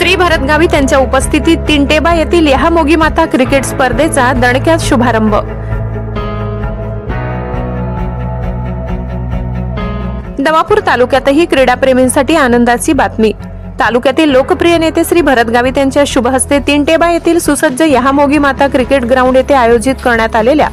भरत गावी त्यांच्या उपस्थितीत तिंटेबा येथील यहामोगी माता क्रिकेट स्पर्धेचा दणक्यात शुभारंभ. दवापूर तालुक्यातही क्रीडाप्रेमींसाठी आनंदाची बातमी. तालुक्यातील लोकप्रिय नेते श्री भरत गावित यांच्या शुभहस्ते तिंटेबा येथील सुसज्ज यहामोगी माता क्रिकेट ग्राउंड येथे आयोजित करण्यात आलेल्या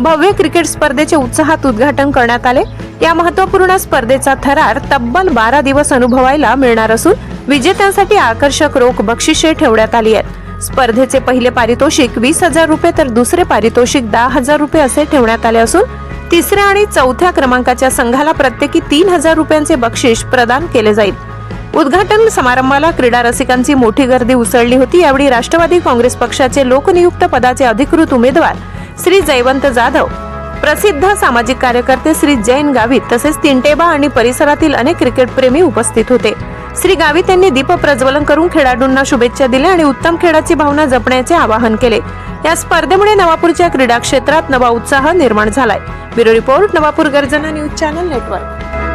भव्य क्रिकेट स्पर्धेचे उत्साहात उद्घाटन करण्यात आले. या महत्त्वपूर्ण स्पर्धेचा थरार तब्बल बारा दिवस अनुभवायला मिळणार असून विजेत्यांसाठी आकर्षक रोख बक्षिसे ठेवण्यात आली आहेत. स्पर्धेचे पहिले पारितोषिक वीस हजार रुपये तर दुसरे पारितोषिक दहा हजार रुपये असे ठेवण्यात आले असून तिसऱ्या आणि चौथ्या क्रमांकाच्या संघाला प्रत्येकी तीन हजार रुपयांचे बक्षीस प्रदान केले जाईल. उद्घाटन समारंभाला क्रीडा रसिकांची मोठी गर्दी उसळली होती. यावेळी राष्ट्रवादी काँग्रेस पक्षाचे लोकनियुक्त पदाचे अधिकृत उमेदवार श्री जयवंत जाधव प्रसिद्ध सामाजिक कार्यकर्ते श्री जैन गावित तसेच तिंटेबा आणि परिसरातील अनेक क्रिकेटप्रेमी उपस्थित होते. श्री गावित यांनी दीप प्रज्वलन करून खेळाडूंना शुभेच्छा दिल्या आणि उत्तम खेळाची भावना जपण्याचे आवाहन केले. या स्पर्धेमुळे नवापूरच्या क्रीडा क्षेत्रात नवा उत्साह निर्माण झालाय. ब्युरो रिपोर्ट नवापूर गर्जना न्यूज चॅनल नेटवर्क.